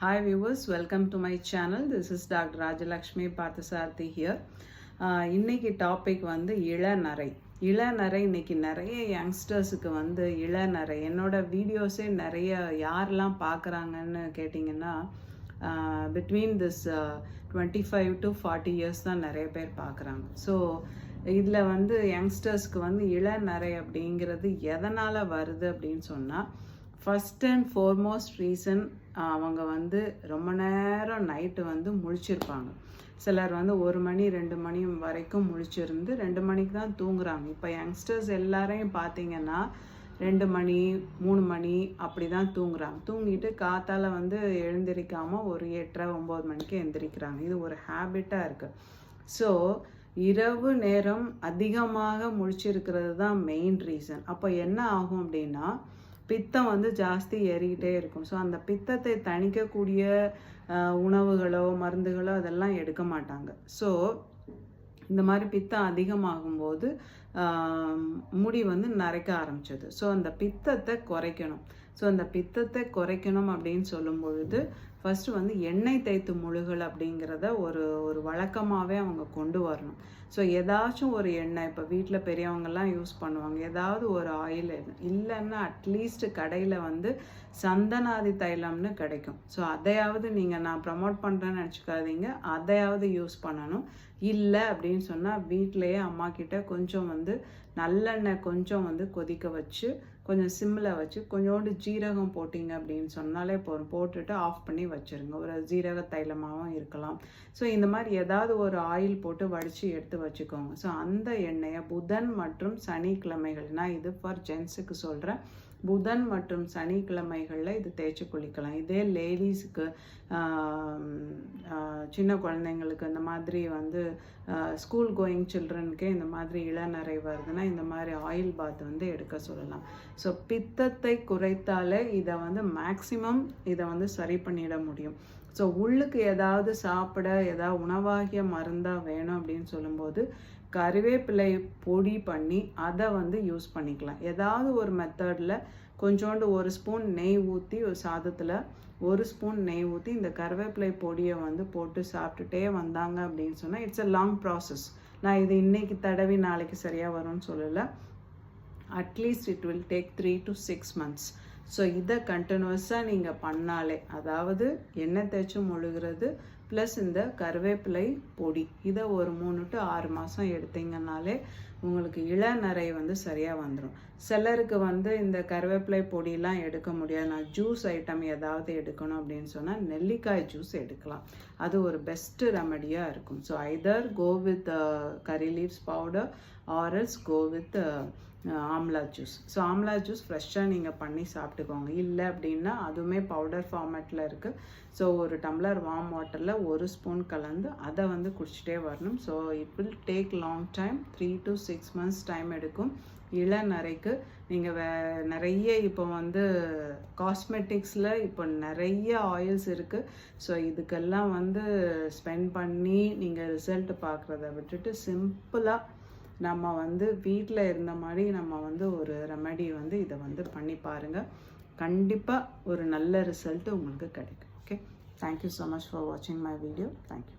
Hi viewers welcome to my channel this is doctor Rajalakshmi Parthasarthi here இன்றைக்கி இன்னைக்கு topic வந்து இளநரை. இளநரை இன்னைக்கு நிறைய யங்ஸ்டர்ஸுக்கு வந்து இளநரை. என்னோட வீடியோஸே நிறைய யாரெல்லாம் பார்க்குறாங்கன்னு கேட்டிங்கன்னா between uh, this twenty five uh, to forty years தான் நிறைய பேர் பார்க்குறாங்க. ஸோ இதில் வந்து யங்ஸ்டர்ஸ்க்கு வந்து இளநரை அப்படிங்கிறது எதனால் வருது அப்படின்னு சொன்னால் ஃபஸ்ட் அண்ட் ஃபோர்மோஸ்ட் ரீசன் அவங்க வந்து ரொம்ப நேரம் நைட்டு வந்து முழிச்சிருப்பாங்க. சிலர் வந்து ஒரு மணி ரெண்டு மணி வரைக்கும் முழிச்சிருந்து ரெண்டு மணிக்கு தான் தூங்குறாங்க. இப்போ யங்ஸ்டர்ஸ் எல்லாரையும் பார்த்தீங்கன்னா ரெண்டு மணி மூணு மணி அப்படி தான் தூங்குறாங்க. தூங்கிட்டு காத்தால் வந்து எழுந்திரிக்காமல் ஒரு எட்டரை ஒம்பது மணிக்கு எழுந்திரிக்கிறாங்க இது ஒரு ஹேபிட்டாக இருக்குது ஸோ இரவு நேரம் அதிகமாக முழிச்சிருக்கிறது தான் மெயின் ரீசன் அப்போ என்ன ஆகும் அப்படின்னா பித்தம் வந்து ஜாஸ்தி ஏறிக்கிட்டே இருக்கும். ஸோ அந்த பித்தத்தை தணிக்கக்கூடிய உணவுகளோ மருந்துகளோ அதெல்லாம் எடுக்க மாட்டாங்க. ஸோ இந்த மாதிரி பித்தம் அதிகமாகும்போது முடி வந்து நரைக்க ஆரம்பிச்சது. ஸோ அந்த பித்தத்தை குறைக்கணும். ஸோ அந்த பித்தத்தை குறைக்கணும் அப்படின்னு சொல்லும் பொழுது ஃபஸ்ட்டு வந்து எண்ணெய் தேய்த்து முழுகல் அப்படிங்கிறத ஒரு ஒரு வழக்கமாகவே அவங்க கொண்டு வரணும். ஸோ ஏதாச்சும் ஒரு எண்ணெய் இப்போ வீட்டில் பெரியவங்கெல்லாம் யூஸ் பண்ணுவாங்க. ஏதாவது ஒரு ஆயில் இல்லைன்னா அட்லீஸ்ட் கடையில் வந்து சந்தனாதி தைலம்னு கிடைக்கும். ஸோ அதையாவது நீங்கள் நான் ப்ரமோட் பண்ணுறேன்னு நினச்சிக்காதீங்க. அதையாவது யூஸ் பண்ணணும். இல்லை அப்படின்னு சொன்னால் வீட்டிலையே அம்மா கிட்ட கொஞ்சம் வந்து நல்லெண்ணெய் கொஞ்சம் வந்து கொதிக்க வச்சு கொஞ்சம் சிம்மில் வச்சு கொஞ்சோண்டு ஜீரகம் போட்டிங்க அப்படின்னு சொன்னாலே போதும். போட்டுட்டு ஆஃப் பண்ணி வச்சுருங்க. ஒரு ஜீரக தைலமாகவும் இருக்கலாம். ஸோ இந்த மாதிரி ஏதாவது ஒரு ஆயில் போட்டு வடித்து எடுத்து வச்சுக்கோங்க. ஸோ அந்த எண்ணெயை புதன் மற்றும் சனிக்கிழமைகள் நான் இது ஃபார் ஜென்ஸுக்கு சொல்கிறேன் புதன் மற்றும் சனிக்கிழமைகளில் இது தேய்ச்சி குளிக்கலாம். இதே லேடிஸுக்கு சின்ன குழந்தைங்களுக்கு இந்த மாதிரி வந்து ஸ்கூல் கோயிங் சில்ட்ரனுக்கே இந்த மாதிரி இளநரை வருதுன்னா இந்த மாதிரி ஆயில் பாத் வந்து எடுக்க சொல்லலாம். ஸோ பித்தத்தை குறைத்தாலே இதை வந்து மேக்சிமம் இதை வந்து சரி பண்ணிட முடியும். ஸோ உள்ளுக்கு ஏதாவது சாப்பிட ஏதாவது உணவாகிய மருந்தாக வேணும் அப்படின்னு சொல்லும்போது கருவேப்பிலை பொடி பண்ணி அதை வந்து யூஸ் பண்ணிக்கலாம். ஏதாவது ஒரு மெத்தடில் கொஞ்சோண்டு ஒரு ஸ்பூன் நெய் ஊற்றி ஒரு சாதத்தில் ஒரு ஸ்பூன் நெய் ஊற்றி இந்த கருவேப்பிலை பொடியை வந்து போட்டு சாப்பிட்டுட்டே வந்தாங்க அப்படின்னு சொன்னால் இட்ஸ் அ லாங் ப்ராசஸ் நான் இது இன்னைக்கு தடவி நாளைக்கு சரியாக வரும்னு சொல்லலை. At least it will take three to six months so இதை கண்டினியூஸாக நீங்கள் பண்ணாலே அதாவது எண்ணெய் தேய்ச்சி முழுகிறது ப்ளஸ் இந்த கருவேப்பிலை பொடி. இதை ஒரு மூணு டு ஆறு மாதம் எடுத்தீங்கன்னாலே உங்களுக்கு இளநரை வந்து சரியாக வந்துடும் சிலருக்கு வந்து இந்த கருவேப்பிலை பொடியெலாம் எடுக்க முடியாது. நான் ஜூஸ் ஐட்டம் ஏதாவது எடுக்கணும் அப்படின்னு சொன்னால் நெல்லிக்காய் ஜூஸ் எடுக்கலாம். அது ஒரு பெஸ்ட்டு ரெமடியாக இருக்கும். So either go with curry leaves powder or go with amla juice so amla juice ஃப்ரெஷ்ஷாக நீங்கள் பண்ணி சாப்பிட்டுக்கோங்க. இல்லை அப்படின்னா அதுவுமே பவுடர் ஃபார்மேட்டில் இருக்குது ஸோ ஒரு டம்ளர் வார்ம் வாட்டரில் ஒரு ஸ்பூன் கலந்து அதை வந்து குடிச்சிட்டே வரணும். So it will take long time three to six months time எடுக்கும். இளநரைக்கு நீங்கள் வே நிறைய இப்போ வந்து காஸ்மெட்டிக்ஸில் இப்போ நிறைய ஆயில்ஸ் இருக்குது ஸோ இதுக்கெல்லாம் வந்து ஸ்பெண்ட் பண்ணி நீங்கள் ரிசல்ட் பார்க்குறத விட்டுட்டு சிம்பிளாக நம்ம வந்து வீட்டில் இருந்த மாதிரி நம்ம வந்து ஒரு ரெமெடி வந்து இதை வந்து பண்ணி பாருங்கள் கண்டிப்பாக ஒரு நல்ல ரிசல்ட்டு உங்களுக்கு கிடைக்கும். Okay Thank you so much for watching my video. Thank you.